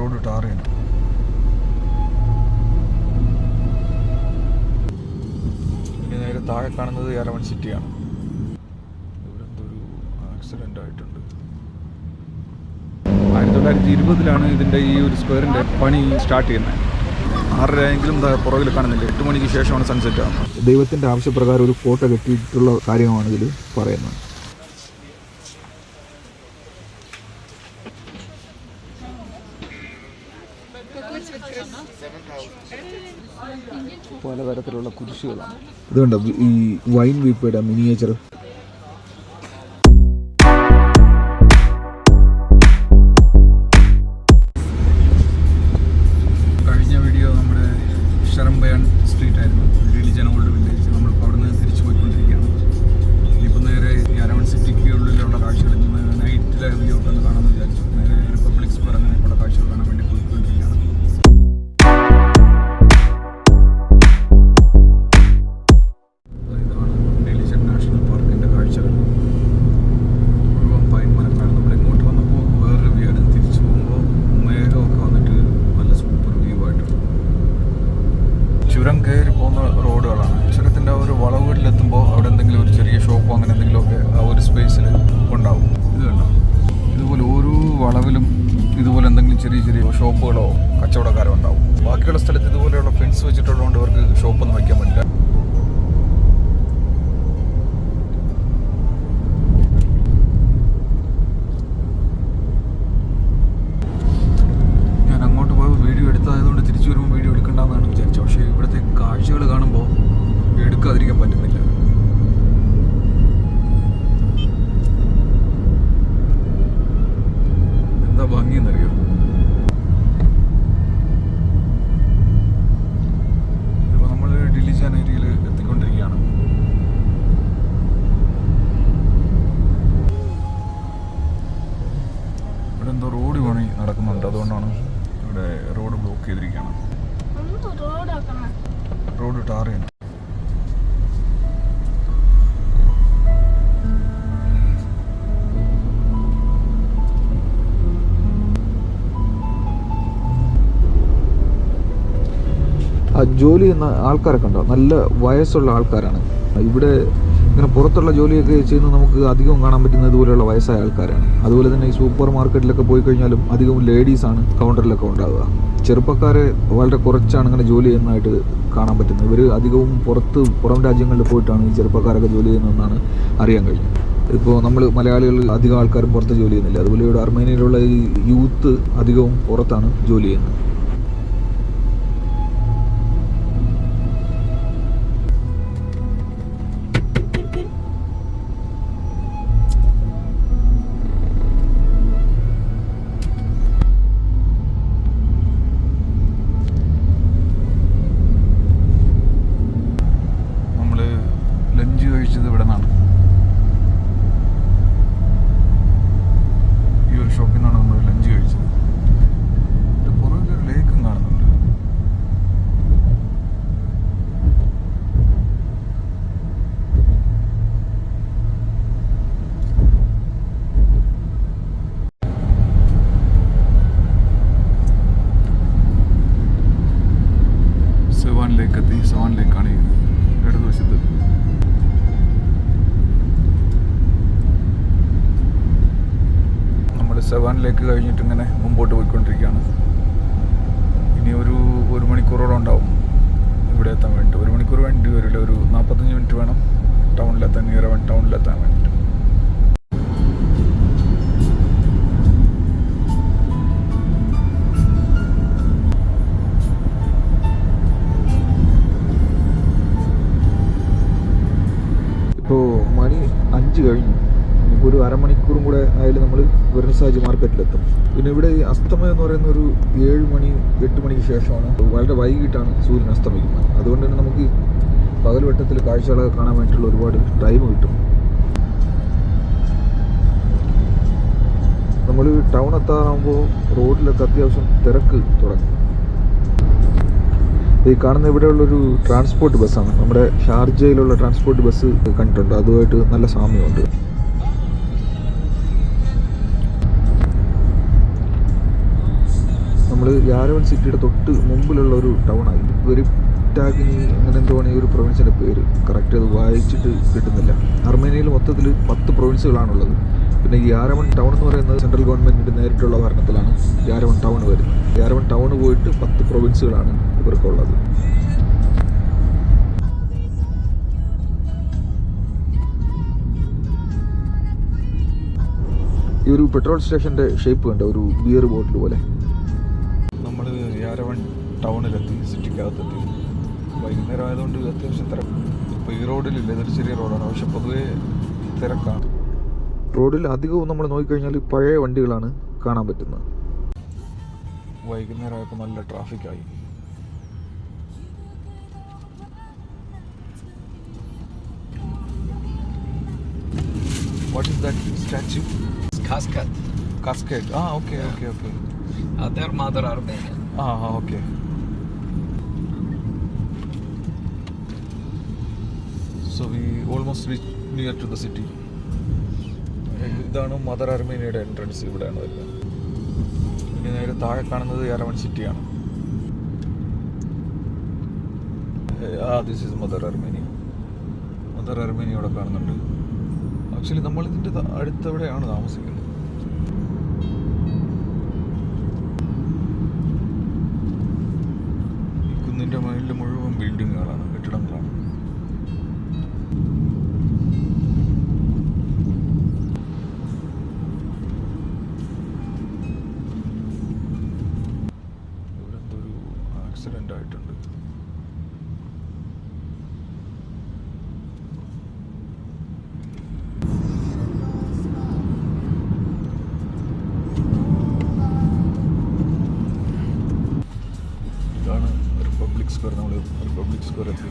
Road tar ചെയ്യണം ഇനി നേരെ താഴെ കാണുന്നത് എറവൺ സിറ്റിയാണ്. ഇവിടെ എന്തൊരു ആക്സിഡന്റ് ആയിട്ടുണ്ട്. ആയിരത്തി തൊള്ളായിരത്തി ഇരുപതിലാണ് ഇതിന്റെ ഈ ഒരു സ്ക്വയറിന്റെ പണി സ്റ്റാർട്ട് ചെയ്യുന്നത്. ആറരയെങ്കിലും പുറകിൽ കാണുന്നില്ല? എട്ട് മണിക്ക് ശേഷമാണ് സൺസെറ്റ് ആകുന്നത് ദൈവത്തിന്റെ ആവശ്യപ്രകാരം ഒരു ഫോട്ടോ കെട്ടിയിട്ടുള്ള കാര്യമാണ് ഇതിൽ പറയുന്നത്. പലതരത്തിലുള്ള കുരിശുകളാണ്. ഇതുകൊണ്ട് ഈ വൈൻ വീപ്പയുടെ മിനിയേച്ചർ? ജോലി ചെയ്യുന്ന ആൾക്കാരൊക്കെ ഉണ്ടോ? നല്ല വയസ്സുള്ള ആൾക്കാരാണ്. ഇവിടെ ഇങ്ങനെ പുറത്തുള്ള ജോലിയൊക്കെ ചെയ്യുന്ന നമുക്ക് അധികം കാണാൻ പറ്റുന്ന ഇതുപോലെയുള്ള വയസ്സായ ആൾക്കാരാണ്. അതുപോലെ തന്നെ ഈ സൂപ്പർ മാർക്കറ്റിലൊക്കെ പോയി കഴിഞ്ഞാലും അധികവും ലേഡീസാണ് കൗണ്ടറിലൊക്കെ ഉണ്ടാവുക. ചെറുപ്പക്കാരെ വളരെ കുറച്ചാണ് ഇങ്ങനെ ജോലി ചെയ്യുന്നതായിട്ട് കാണാൻ പറ്റുന്നത്. ഇവർ അധികവും പുറത്ത് പുറം രാജ്യങ്ങളിൽ പോയിട്ടാണ് ഈ ചെറുപ്പക്കാരൊക്കെ ജോലി ചെയ്യുന്നതെന്നാണ് അറിയാൻ കഴിഞ്ഞത്. ഇപ്പോൾ നമ്മൾ മലയാളികൾ അധികം ആൾക്കാരും പുറത്ത് ജോലി ചെയ്യുന്നില്ല. അതുപോലെ ഇവിടെ അർമേനിയയിലുള്ള ഈ യൂത്ത് അധികവും പുറത്താണ് ജോലി ചെയ്യുന്നത്. ലേക്ക് കഴിഞ്ഞിട്ട് ഇങ്ങനെ മുമ്പോട്ട് പോയിക്കൊണ്ടിരിക്കുകയാണ്. ഇനി ഒരു ഒരു മണിക്കൂറോളം ഉണ്ടാവും ഇവിടെ എത്താൻ വേണ്ടി ഒരു മണിക്കൂർ വേണ്ടി വരില്ല. ഒരു നാൽപ്പത്തഞ്ച് മിനിറ്റ് വേണം. ടൗണിലെത്താൻ നിയറവൺ ടൗണിലെത്താൻ വേണ്ടിയിട്ട്. ഇപ്പോൾ മണി അഞ്ച് കഴിഞ്ഞു. ഒരു അരമണിക്കൂറും കൂടെ ആയാലും നമ്മൾ വെർണിസാജ് മാർക്കറ്റിലെത്തും. പിന്നെ ഇവിടെ ഈ അസ്തമയം എന്ന് പറയുന്ന ഒരു ഏഴ് മണി എട്ട് മണിക്ക് ശേഷമാണ്. വളരെ വൈകിട്ടാണ് സൂര്യൻ അസ്തമിക്കുന്നത്. അതുകൊണ്ട് തന്നെ നമുക്ക് പകൽവട്ടത്തിൽ കാഴ്ചകളൊക്കെ കാണാൻ വേണ്ടിയിട്ടുള്ള ഒരുപാട് ടൈം കിട്ടും. നമ്മൾ ടൗൺ എത്താറാകുമ്പോൾ റോഡിലൊക്കെ അത്യാവശ്യം തിരക്ക് തുടങ്ങി. ഈ കാണുന്ന ഇവിടെയുള്ളൊരു ട്രാൻസ്പോർട്ട് ബസ്സാണ് നമ്മുടെ ഷാർജയിലുള്ള ട്രാൻസ്പോർട്ട് ബസ് കണ്ടിട്ടുണ്ട്. അതുമായിട്ട് നല്ല സാമ്യമുണ്ട്. നമ്മൾ യാരവൻ സിറ്റിയുടെ തൊട്ട് മുമ്പിലുള്ള ഒരു ടൗണായി ഒരു ടാഗിനി അങ്ങനെ എന്തോ ഈ ഒരു പ്രൊവിൻസിന്റെ പേര്. കറക്റ്റ് അത് വായിച്ചിട്ട് കിട്ടുന്നില്ല. അർമേനിയയിൽ മൊത്തത്തിൽ പത്ത് പ്രൊവിൻസുകളാണുള്ളത് പിന്നെ ഈ യാരവൺ ടൗൺ എന്ന് പറയുന്നത് സെൻട്രൽ ഗവൺമെന്റിന്റെ നേരിട്ടുള്ള ഭരണത്തിലാണ് യാരവൺ ടൗൺ വരുന്നത്. യാരവൺ ടൗൺ പോയിട്ട് പത്ത് പ്രൊവിൻസുകളാണ് ഇവർക്കുള്ളത് ഈ ഒരു പെട്രോൾ സ്റ്റേഷന്റെ ഷേപ്പ് കണ്ട? ഒരു ബിയർ ബോട്ടിൽ പോലെ. യാരവൺ ടൗണിലെത്തി സിറ്റിക്കകത്തെത്തി. വൈകുന്നേരം ആയതുകൊണ്ട് അത്യാവശ്യം തിരക്ക് ഇപ്പോൾ ഈ റോഡിലില്ല? ഇതൊരു ചെറിയ റോഡാണ്. പക്ഷെ പൊതുവേ തിരക്കാണ്. റോഡിൽ അധികവും നമ്മൾ നോക്കിക്കഴിഞ്ഞാൽ പഴയ വണ്ടികളാണ് കാണാൻ പറ്റുന്നത്. വൈകുന്നേരം ആയപ്പോൾ നല്ല ട്രാഫിക്കായി. What is that statue. Cascade ആ okay okay okay Other mother Armenia. ആ okay. So we almost reach near to the city ഇതാണ് മദർ അർമേനിയയുടെ എൻട്രൻസ് ഇവിടെയാണ് വരുന്നത്. ഇനി നേരെ താഴെ കാണുന്നത് യാരവൺ സിറ്റിയാണ്. ആ this is mother Armenia. Mother Armenia ഇവിടെ കാണുന്നുണ്ട്. ആക്ച്വലി നമ്മൾ ഇതിന്റെ അടുത്തെവിടെയാണ് താമസിക്കുന്നത്? കുന്നിന്റെ മുകളിൽ മുഴുവൻ ബിൽഡിങ്ങുകളാണ് കെട്ടിടങ്ങളാണ്. ആക്സിഡന്റ് ആയിട്ടുണ്ട്. റിപ്പബ്ലിക് സ്ക്വയർ എത്തി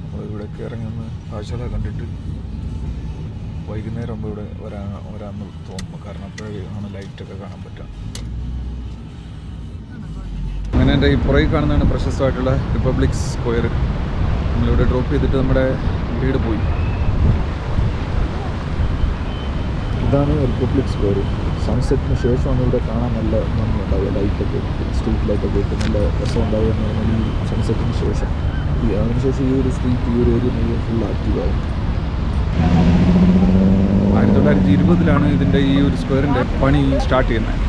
നമ്മൾ ഇവിടെയൊക്കെ ഇറങ്ങി ഒന്ന് കാഴ്ചകളെ കണ്ടിട്ട് വൈകുന്നേരം ആകുമ്പോൾ ഇവിടെ വരാൻ വരാമെന്ന് തോന്നുന്നു. കാരണം അപ്പോഴേ ആണ് ലൈറ്റൊക്കെ കാണാൻ പറ്റുക. അങ്ങനെ എന്റെ ഈ പുറകിൽ കാണുന്നതാണ് പ്രശസ്തമായിട്ടുള്ള റിപ്പബ്ലിക് സ്ക്വയർ നമ്മളിവിടെ ഡ്രോപ്പ് ചെയ്തിട്ട് നമ്മുടെ വീട് പോയി. ഇതാണ് റിപ്പബ്ലിക് സ്ക്വയർ സൺസെറ്റിന് ശേഷം ആണ് ഇവിടെ കാണാൻ നല്ല ഭംഗിയുണ്ടാവുക ലൈറ്റൊക്കെ സ്ട്രീറ്റ് ലൈറ്റൊക്കെ ഇട്ട് നല്ല രസം ഉണ്ടാവുക എന്ന് പറഞ്ഞാൽ ഈ സൺസെറ്റിന് ശേഷം. ഈ അതിനുശേഷം ഈ ഒരു സ്ട്രീറ്റ് ഈ ഒരു ഏരിയ മുഴുവൻ ഫുൾ ആക്റ്റീവാകും ആയിരത്തി തൊള്ളായിരത്തി ഇരുപതിലാണ് ഇതിന്റെ ഈ ഒരു സ്ക്വയറിന്റെ പണി സ്റ്റാർട്ട് ചെയ്യുന്നത്.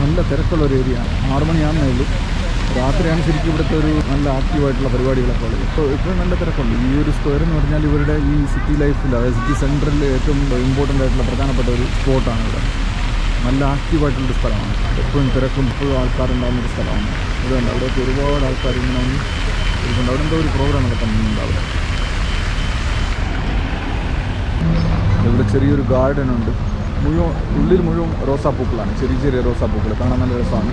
നല്ല തിരക്കുള്ള ഒരു ഏരിയ ആറ് മണിയാണെന്നേ ഉള്ളൂ. രാത്രിയാണ് ശരിക്കും ഇവിടുത്തെ ഒരു നല്ല ആക്റ്റീവായിട്ടുള്ള പരിപാടികളൊക്കെ ഉള്ളത്. ഇപ്പോൾ ഇപ്പോൾ നല്ല തിരക്കുണ്ട്. ഈ ഒരു സ്ക്വയർ എന്ന് പറഞ്ഞാൽ ഇവരുടെ ഈ സിറ്റി ലൈഫിൽ അതായത് സിറ്റി സെന്ററിൽ ഏറ്റവും ഇമ്പോർട്ടന്റ് ആയിട്ടുള്ള പ്രധാനപ്പെട്ട ഒരു സ്പോട്ടാണ് ഇവിടെ. നല്ല ആക്റ്റീവായിട്ടുള്ളൊരു സ്ഥലമാണ്. എപ്പോഴും തിരക്കും എപ്പോഴും ആൾക്കാരുണ്ടാകുന്ന ഒരു സ്ഥലമാണ്. അതുകൊണ്ട് അവിടെയൊക്കെ ഒരുപാട് ആൾക്കാർ ഇങ്ങനെ വന്ന് ഇരിക്കുന്നുണ്ട്. അവിടെ എന്തോ ഒരു പ്രോഗ്രാം നടക്കുന്നുണ്ട് അവിടെ. ഇവിടെ ചെറിയൊരു ഗാർഡൻ ഉണ്ട്. മുഴുവൻ ഉള്ളിൽ മുഴുവൻ റോസാപ്പൂക്കളാണ്. ചെറിയ ചെറിയ റോസാപ്പൂക്കൾ കാണാൻ നല്ല രസമാണ്.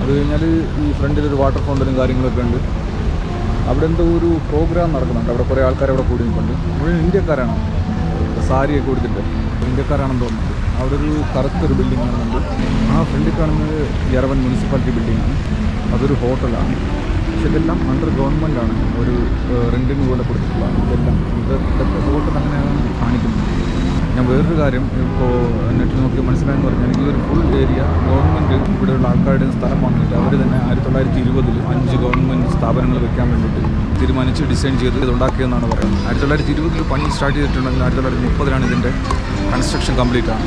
അത് കഴിഞ്ഞാൽ ഈ ഫ്രണ്ടിൽ ഒരു വാട്ടർ ഫൗണ്ടനും കാര്യങ്ങളൊക്കെ ഉണ്ട്. അവിടെ എന്തോ ഒരു പ്രോഗ്രാം നടക്കുന്നുണ്ട്. അവിടെ കുറേ ആൾക്കാർ അവിടെ കൂടി നിൽപ്പുണ്ട്. മുഴുവൻ ഇന്ത്യക്കാരാണ്. സാരിയൊക്കെ കൊടുത്തിട്ട് ഇന്ത്യക്കാരാണെന്ന് തോന്നുന്നുണ്ട്. അവിടെ ഒരു കറുത്തൊരു ബിൽഡിംഗ് കാണുന്നുണ്ട്. ആ ഫ്രണ്ടിൽ കാണുന്നത് യറവൻ മുനിസിപ്പാലിറ്റി ബിൽഡിംഗാണ് അതൊരു ഹോട്ടലാണ് പക്ഷെ ഇതെല്ലാം അണ്ടർ ആണ്. ഒരു റെന്റിന് പോലെ കൊടുത്തിട്ടുള്ളതാണ്. ഇതെല്ലാം. ഇത് ഇതൊക്കെ ഹോട്ടൽ അങ്ങനെയാണ് കാണിക്കുന്നത് ഞാൻ വേറൊരു കാര്യം ഇപ്പോൾ നെറ്റിൽ നോക്കി മനസ്സിലായെന്ന് പറഞ്ഞാൽ ഈ ഒരു ഫുൾ ഏരിയ ഗവൺമെന്റ് ഇവിടെയുള്ള ആൾക്കാരുടെ സ്ഥലം വാങ്ങിയിട്ട് അവർ തന്നെ ആയിരത്തി തൊള്ളായിരത്തി ഇരുപതിൽ അഞ്ച് ഗവൺമെന്റ് സ്ഥാപനങ്ങൾ വെക്കാൻ വേണ്ടിയിട്ട് തീരുമാനിച്ച് ഡിസൈൻ ചെയ്ത് ഇത് ഉണ്ടാക്കിയെന്നാണ് പറയുന്നത്. ആയിരത്തി തൊള്ളായിരത്തി ഇരുപതിൽ പണി സ്റ്റാർട്ട് ചെയ്തിട്ടുണ്ടെങ്കിൽ ആയിരത്തി തൊള്ളായിരത്തി മുപ്പതിലാണ് ഇതിന്റെ കൺസ്ട്രക്ഷൻ കംപ്ലീറ്റ് ആണ്.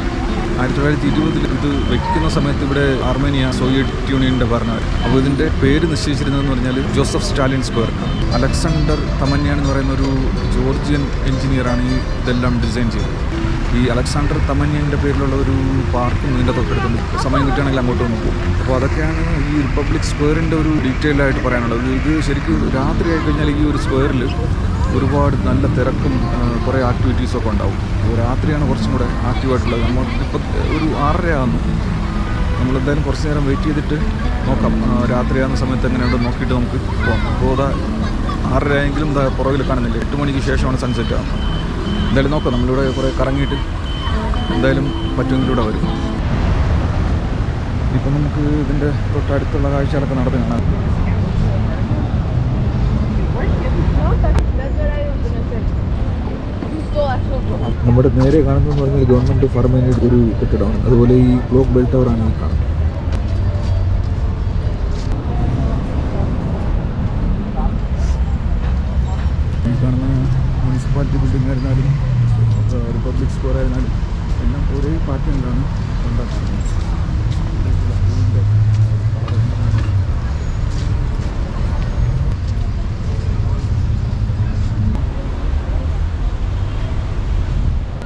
ആയിരത്തി തൊള്ളായിരത്തി ഇരുപതിൽ ഇത് വെക്കുന്ന സമയത്ത് ഇവിടെ ആർമേനിയ സോവിയറ്റ് യൂണിയന്റെ ഭരണം അപ്പോൾ ഇതിന്റെ പേര് നിശ്ചയിച്ചിരുന്നതെന്ന് പറഞ്ഞാൽ Joseph Stalin square. Alexander Tamanyan എന്ന് പറയുന്ന ഒരു ജോർജിയൻ എഞ്ചിനീയറാണ് ഈ ഇതെല്ലാം ഡിസൈൻ ചെയ്തത്. ഈ അലക്സാണ്ടർ തമന്യന്റെ പേരിലുള്ള ഒരു പാർക്കും ഇതിന്റെ തൊട്ടടുത്തുണ്ട് സമയം കിട്ടുകയാണെങ്കിൽ അങ്ങോട്ട് ഒന്ന് പോകും. അപ്പോൾ അതൊക്കെയാണ് ഈ റിപ്പബ്ലിക് സ്ക്വയറിന്റെ ഒരു ഡീറ്റെയിൽ ആയിട്ട് പറയാനുള്ളത്. ഇത് ശരിക്കും രാത്രി ആയി കഴിഞ്ഞാൽ ഈ ഒരു സ്ക്വയറിൽ ഒരുപാട് നല്ല തിരക്കും കുറേ ആക്ടിവിറ്റീസും ഒക്കെ ഉണ്ടാവും. രാത്രിയാണ് കുറച്ചും കൂടെ ആക്റ്റീവായിട്ടുള്ളത് നമ്മൾ ഇപ്പോൾ ഒരു ആറര ആകുന്നു നമ്മളെന്തായാലും കുറച്ച് നേരം വെയിറ്റ് ചെയ്തിട്ട് നോക്കാം. രാത്രിയാകുന്ന സമയത്ത് എങ്ങനെയുണ്ട് നോക്കിയിട്ട് നമുക്ക് പോകാം. അപ്പോൾ അതാ ആറര ആയെങ്കിലും എന്താ പുറകിൽ കാണുന്നില്ല? എട്ട് മണിക്ക് ശേഷമാണ് സൺസെറ്റ് ആകുന്നത് എന്തായാലും നോക്കാം. നമ്മളിവിടെ കുറേ കറങ്ങിയിട്ട് എന്തായാലും പറ്റുമെങ്കിൽ ഇവിടെ വരും. ഇപ്പം നമുക്ക് ഇതിന്റെ തൊട്ടടുത്തുള്ള കാഴ്ചകളൊക്കെ നടന്നു കാണാം. നമ്മുടെ നേരെ കാണുന്നതെന്ന് പറഞ്ഞാൽ ഗവൺമെന്റ് ഫാർമേന്റെ ഒരു കെട്ടിടമാണ്. അതുപോലെ ഈ ക്ലോക്ക് ബെൽ ടവറാണ് ഈ കാണുന്നത്. മുനിസിപ്പാലിറ്റി ബിൽഡിംഗ് ആയിരുന്നാലും റിപ്പബ്ലിക് സ്ക്വയർ ആയിരുന്നാലും എല്ലാം ഒരേ പാർട്ടികളാണ് ഉണ്ടാക്കുന്നത്.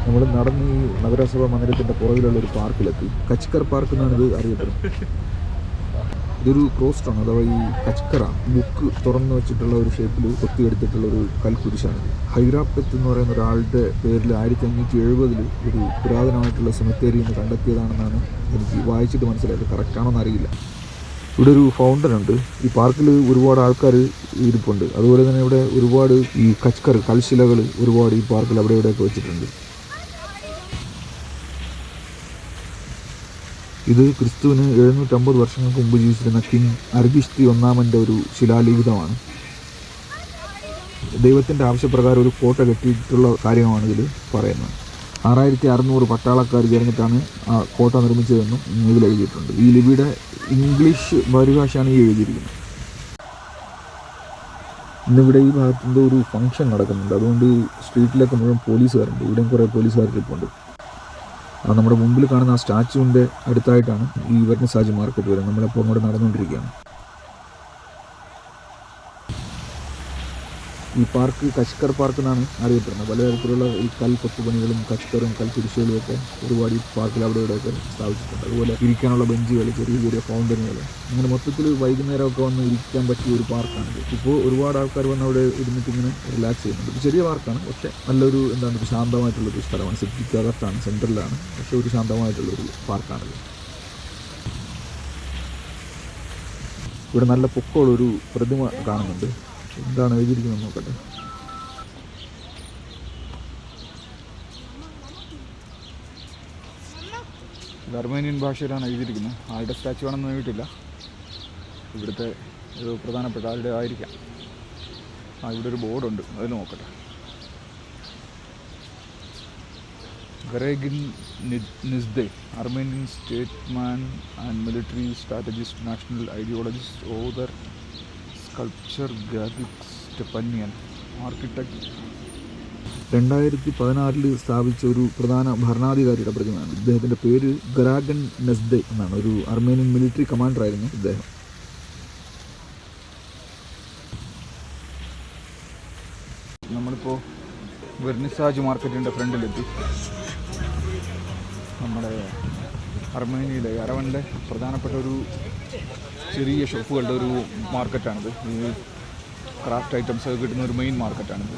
നമ്മൾ നടന്ന് ഈ നഗരസഭാ മന്ദിരത്തിന്റെ പുറകിലുള്ള ഒരു പാർക്കിലെത്തി. കച്ചിക്കർ പാർക്ക് എന്നാണ് ഇത് അറിയപ്പെടുന്നത്. ഇതൊരു ക്രോസ്റ്റാണ് അഥവാ ഈ കച്ചക്കറ ബുക്ക് തുറന്നു വെച്ചിട്ടുള്ള ഒരു ഷേപ്പിൽ കൊത്തിയെടുത്തിട്ടുള്ള ഒരു കൽക്കുരിശാണ് ഹൈറാപ്പത്ത് എന്ന് പറയുന്ന ഒരാളുടെ പേരിൽ ആയിരത്തി അഞ്ഞൂറ്റി എഴുപതിൽ ഒരു പുരാതനമായിട്ടുള്ള സെമിത്തേരി എന്ന് കണ്ടെത്തിയതാണെന്നാണ് എനിക്ക് വായിച്ചിട്ട് മനസ്സിലായത്. കറക്റ്റാണോ അറിയില്ല. ഇവിടെ ഒരു ഫൗണ്ടൻ ഉണ്ട്. ഈ പാർക്കിൽ ഒരുപാട് ആൾക്കാർ ഇരിപ്പുണ്ട്. അതുപോലെ തന്നെ ഇവിടെ ഒരുപാട് ഈ കച്കർ കൽശിലകൾ ഒരുപാട് ഈ പാർക്കിൽ അവിടെ ഇവിടെയൊക്കെ വെച്ചിട്ടുണ്ട്. ഇത് ക്രിസ്തുവിന് എഴുന്നൂറ്റമ്പത് വർഷങ്ങൾക്ക് മുമ്പ് ജീവിച്ചിരുന്ന കിങ് അർഗിഷ്തി ഒന്നാമന്റെ ഒരു ശിലാലിഖിതമാണ്. ദൈവത്തിന്റെ ആവശ്യപ്രകാരം ഒരു കോട്ട കെട്ടിയിട്ടുള്ള കാര്യമാണ് ഇതിൽ പറയുന്നത്. ആറായിരത്തി അറുന്നൂറ് പട്ടാളക്കാർ ചേർന്നിട്ടാണ് ആ കോട്ട നിർമ്മിച്ചതെന്നും ഇതിൽ എഴുതിയിട്ടുണ്ട്. ഈ ലിപിയുടെ ഇംഗ്ലീഷ് പരിഭാഷയാണ് ഈ എഴുതിയിരിക്കുന്നത്. ഇന്നിവിടെ ഈ ഭാഗത്ത് എന്തോ ഒരു ഫംഗ്ഷൻ നടക്കുന്നുണ്ട്. അതുകൊണ്ട് സ്ട്രീറ്റിലൊക്കെ മുഴുവൻ പോലീസുകാരുണ്ട്. ഇവിടെയും കുറേ പോലീസുകാർ ഇരിപ്പുണ്ട് നമ്മുടെ മുമ്പിൽ കാണുന്ന ആ സ്റ്റാച്ചുവിന്റെ അടുത്തായിട്ടാണ് ഈ വെർണിസാജ് മാർക്കറ്റ് വരുന്നത് നമ്മളിപ്പോൾ അങ്ങോട്ട് നടന്നുകൊണ്ടിരിക്കുകയാണ്. ഈ പാർക്ക് കച്ചക്കർ പാർക്ക് എന്നാണ് അറിയപ്പെടുന്നത് പലതരത്തിലുള്ള ഈ കൽ കൊത്തുപണികളും കച്കറും കൽക്കുരിശുകളും ഒക്കെ ഒരുപാട് ഈ പാർക്കിൽ അവിടെ ഇവിടെയൊക്കെ സ്ഥാപിച്ചിട്ടുണ്ട്. അതുപോലെ ഇരിക്കാനുള്ള ബെഞ്ചുകൾ ചെറിയ ചെറിയ ഫൗണ്ടനുകൾ. അങ്ങനെ മൊത്തത്തിൽ വൈകുന്നേരമൊക്കെ വന്ന് ഇരിക്കാൻ പറ്റിയ ഒരു പാർക്കാണിത് ഇപ്പോൾ ഒരുപാട് ആൾക്കാർ വന്ന് അവിടെ ഇരുന്നിട്ട് ഇങ്ങനെ റിലാക്സ് ചെയ്യുന്നുണ്ട്. ഒരു ചെറിയ പാർക്കാണ്. പക്ഷേ നല്ലൊരു എന്താണ് ഒരു ശാന്തമായിട്ടുള്ളൊരു സ്ഥലമാണ്. സിറ്റിക്കകത്താണ് സെന്ററിലാണ് പക്ഷേ ഒരു ശാന്തമായിട്ടുള്ളൊരു പാർക്കാണിത് ഇവിടെ നല്ല പൊക്കമുള്ളൊരു പ്രതിമ കാണുന്നുണ്ട്. എന്താണ് എഴുതിയിരിക്കുന്നത് നോക്കട്ടെ. അർമേനിയൻ ഭാഷയിലാണ് എഴുതിയിരിക്കുന്നത്. ആളുടെ സ്റ്റാച്ചു ആണെന്ന് നോക്കിയിട്ടില്ല ഇവിടുത്തെ ഒരു പ്രധാനപ്പെട്ട ആളുടെ ആയിരിക്കാം. ആ ഇവിടെ ഒരു ബോർഡുണ്ട്. അതിൽ നോക്കട്ടെ. Garegin Nzhdeh Armenian statesman and military strategist national ideologist author sculptor graphics Stepanyan architect രണ്ടായിരത്തി പതിനാറിൽ സ്ഥാപിച്ച ഒരു പ്രധാന ഭരണാധികാരിയുടെ പ്രതിമയാണ്. ഇദ്ദേഹത്തിന്റെ പേര് ഗരാഗൻ നെസ്ദെ എന്നാണ്. ഒരു അർമേനിയൻ മിലിറ്ററി കമാൻഡർ ആയിരുന്നു ഇദ്ദേഹം. നമ്മളിപ്പോൾ വെർണിസാജ് മാർക്കറ്റിന്റെ ഫ്രണ്ടിലെത്തി. നമ്മുടെ അർമേനിയയിലെ അരവന്റെ പ്രധാനപ്പെട്ട ഒരു ചെറിയ ഷോപ്പുകളുടെ ഒരു മാർക്കറ്റാണിത്. ക്രാഫ്റ്റ് ഐറ്റംസ് ഒക്കെ കിട്ടുന്ന ഒരു മെയിൻ മാർക്കറ്റാണിത്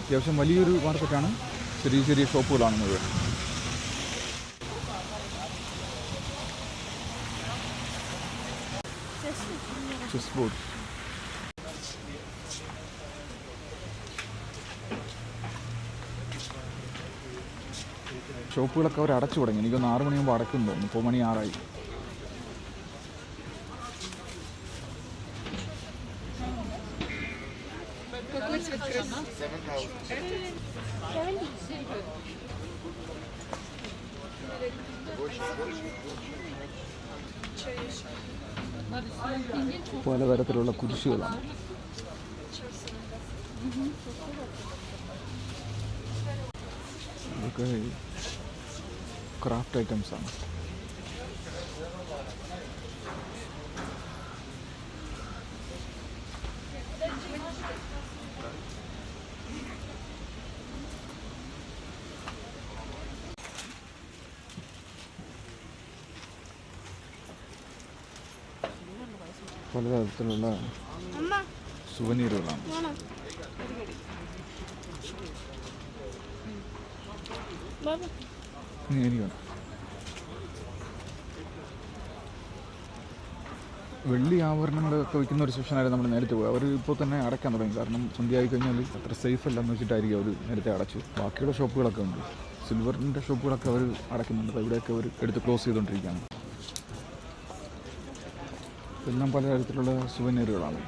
അത്യാവശ്യം വലിയൊരു മാർക്കറ്റാണ്. ചെറിയ ചെറിയ ഷോപ്പുകളാണ് മുഴുവൻ. ചെസ് ബോർഡ് ഷോപ്പുകളൊക്കെ അവർ അടച്ചു തുടങ്ങി. എനിക്കൊന്ന് ആറ് മണിയാകുമ്പോൾ അടയ്ക്കും തോന്നുന്നു മണി ആറായി. കുരിശുകളാണ്. ഇതൊക്കെ ക്രാഫ്റ്റ് ഐറ്റംസ് പലതരത്തിലുള്ള സുവനീറുകളാണ്. എനിക്ക് വേണം. വെള്ളി ആഭരണങ്ങളൊക്കെ വയ്ക്കുന്ന ഒരു സെക്ഷനായിരുന്നു നമ്മൾ നേരത്തെ പോയി അവർ ഇപ്പോൾ തന്നെ അടയ്ക്കാൻ തുടങ്ങി. കാരണം സന്ധ്യ ആയി കഴിഞ്ഞാൽ അത്ര സേഫ് അല്ലെന്ന് വെച്ചിട്ടായിരിക്കും അവർ നേരത്തെ അടച്ചു. ബാക്കിയുള്ള ഷോപ്പുകളൊക്കെ ഉണ്ട്. സിൽവറിന്റെ ഷോപ്പുകളൊക്കെ അവർ അടയ്ക്കുന്നുണ്ട്. അവിടെയൊക്കെ ഇവിടെയൊക്കെ അവർ എടുത്ത് ക്ലോസ് ചെയ്തുകൊണ്ടിരിക്കുകയാണ്. എല്ലാം പലതരത്തിലുള്ള സുവനീറുകളാണ്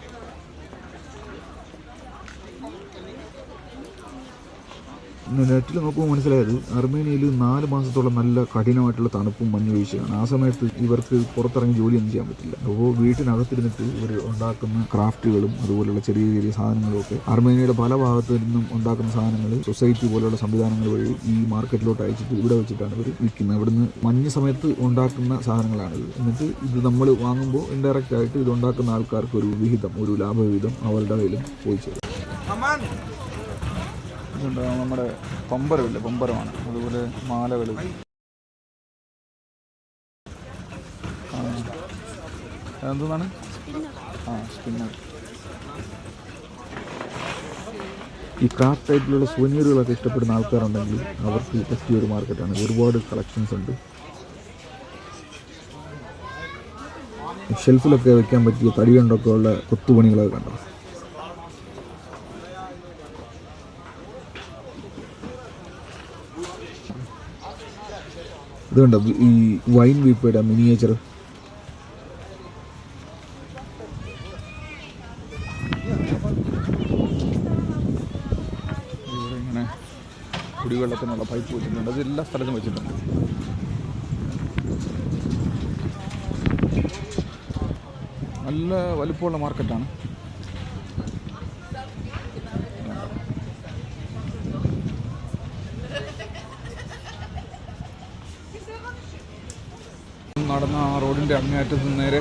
നെറ്റിൽ നോക്കുമ്പോൾ മനസ്സിലായത് അർമേനിയയിൽ നാല് മാസത്തോളം നല്ല കഠിനമായിട്ടുള്ള തണുപ്പും മഞ്ഞു വീഴ്ചയാണ്. ആ സമയത്ത് ഇവർക്ക് പുറത്തിറങ്ങി ജോലിയൊന്നും ചെയ്യാൻ പറ്റില്ല. അപ്പോൾ വീട്ടിനകത്തിരുന്നിട്ട് ഇവർ ഉണ്ടാക്കുന്ന ക്രാഫ്റ്റുകളും അതുപോലെയുള്ള ചെറിയ ചെറിയ സാധനങ്ങളും ഒക്കെ അർമേനിയയുടെ പല ഭാഗത്തു നിന്നും ഉണ്ടാക്കുന്ന സാധനങ്ങൾ സൊസൈറ്റി പോലെയുള്ള സംവിധാനങ്ങൾ വഴി ഈ മാർക്കറ്റിലോട്ട് അയച്ചിട്ട് ഇവിടെ വെച്ചിട്ടാണ് ഇവർ വിൽക്കുന്നത്. ഇവിടുന്ന് മഞ്ഞ് സമയത്ത് ഉണ്ടാക്കുന്ന സാധനങ്ങളാണിത്. എന്നിട്ട് ഇത് നമ്മൾ വാങ്ങുമ്പോൾ ഇൻഡയറക്റ്റ് ആയിട്ട് ഇത് ഉണ്ടാക്കുന്ന ആൾക്കാർക്ക് ഒരു വിഹിതം ഒരു ലാഭവിഹിതം അവരുടെ കയ്യിലും പോയി ചേരും. ഇതുണ്ട് നമ്മുടെ പമ്പരമില്ല പമ്പരമാണ് അതുപോലെ മാലകൾ. എന്താണ് ആ സ്പിന്നർ. ഈ ക്രാഫ്റ്റ് ടൈപ്പിലുള്ള സുവനീറുകളൊക്കെ ഇഷ്ടപ്പെടുന്ന ആൾക്കാരുണ്ടെങ്കിൽ അവർക്ക് പറ്റിയ ഒരു മാർക്കറ്റാണ്. ഒരുപാട് കളക്ഷൻസ് ഉണ്ട്. ഷെൽഫിലൊക്കെ വെക്കാൻ പറ്റിയ തടി കൊണ്ടൊക്കെ ഉള്ള കൊത്തുപണികളൊക്കെ കണ്ടോ? ഇതുണ്ട്? ഈ വൈൻ വീപ്പയുടെ മിനിയേച്ചർ കുടിവെള്ളത്തിനുള്ള പൈപ്പ് വെച്ചിട്ടുണ്ട്. അത് എല്ലാ സ്ഥലത്തും വെച്ചിട്ടുണ്ട്. നല്ല വലുപ്പമുള്ള മാർക്കറ്റാണ് നടന്ന ആ റോഡിന്റെ അങ്ങേയറ്റത്ത് നേരെ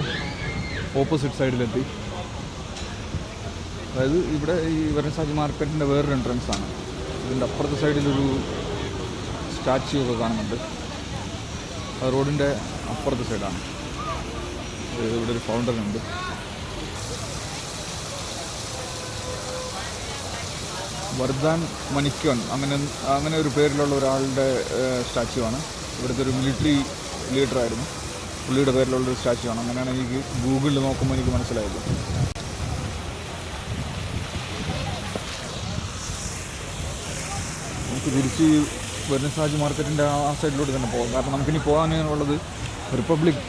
ഓപ്പോസിറ്റ് സൈഡിലെത്തി അതായത് ഇവിടെ ഈ വരണസാജി മാർക്കറ്റിന്റെ വേറൊരു എൻട്രൻസ് ആണ്. ഇതിന്റെ അപ്പുറത്തെ സൈഡിലൊരു സ്റ്റാച്യു ഒക്കെ കാണുന്നുണ്ട്. അത് റോഡിന്റെ അപ്പുറത്തെ സൈഡാണ് ഇവിടെ ഒരു ഫൗണ്ടൻ ഉണ്ട്. വർദ്ധാൻ മണിക്കോൻ അങ്ങനെ അങ്ങനെ ഒരു പേരിലുള്ള ഒരാളുടെ സ്റ്റാച്യു ആണ്. ഇവിടുത്തെ ഒരു മിലിറ്ററി ലീഡർ ആയിരുന്നു. പുള്ളിയുടെ പേരിലുള്ള ഒരു സ്റ്റാച്യു ആണ്. അങ്ങനെയാണ് എനിക്ക് ഗൂഗിളിൽ നോക്കുമ്പോൾ എനിക്ക് മനസ്സിലായത്. നമുക്ക് തിരിച്ച് വെർണസാജ് മാർക്കറ്റിന്റെ ആ സൈഡിലോട്ട് തന്നെ പോകാം. കാരണം നമുക്കിനി പോകാനുള്ളത് റിപ്പബ്ലിക്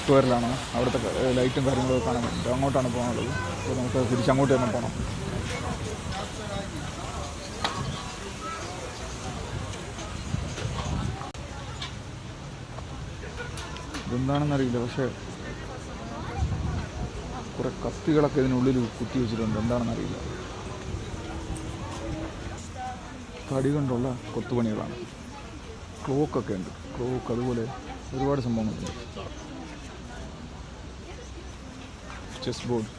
സ്ക്വയറിലാണ്. അവിടുത്തെ ലൈറ്റും കാര്യങ്ങളൊക്കെ കാണാൻ അങ്ങോട്ടാണ് പോകാനുള്ളത്. അപ്പോൾ നമുക്ക് തിരിച്ച് അങ്ങോട്ട് തന്നെ പോകണം ഇതെന്താണെന്നറിയില്ല. പക്ഷേ കുറേ കത്തികളൊക്കെ ഇതിനുള്ളിൽ കുത്തി വെച്ചിട്ടുണ്ട്. എന്താണെന്നറിയില്ല. തടി കൊണ്ടുള്ള കൊത്തുപണികളാണ്. ക്ലോക്കൊക്കെ ഉണ്ട്. ക്ലോക്ക് അതുപോലെ ഒരുപാട് സംഭവങ്ങളുണ്ട്. ചെസ് ബോർഡ്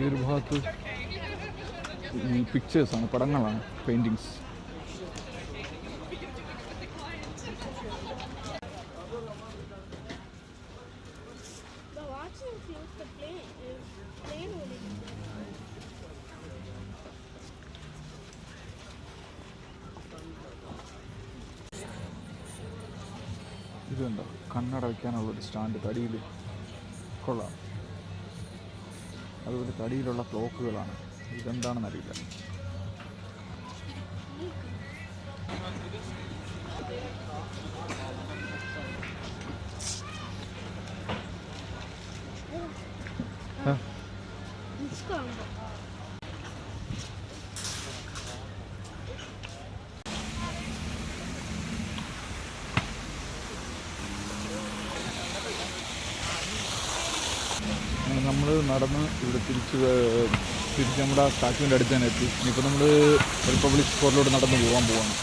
ഈ ഒരു ഭാഗത്ത് പിക്ചേഴ്സാണ് പടങ്ങളാണ് പെയിന്റിങ്സ് ഇതുണ്ടോ കണ്ണട ഒരു സ്റ്റാൻഡ് തടിയിൽ. കൊള്ളാം. അതുപോലെ തടിയിലുള്ള ക്ലോക്കുകളാണ്. ഇതെന്താണെന്ന് നമ്മൾ നടന്ന് ഇവിടെ തിരിച്ച് തിരിച്ച് നമ്മുടെ ആ സ്റ്റാച്ചുവിന്റെ അടുത്ത് തന്നെ എത്തി. ഇനിയിപ്പോൾ നമ്മൾ റിപ്പബ്ലിക് സ്ക്വയറിലോട്ട് നടന്ന് പോകാൻ പോവാണ്.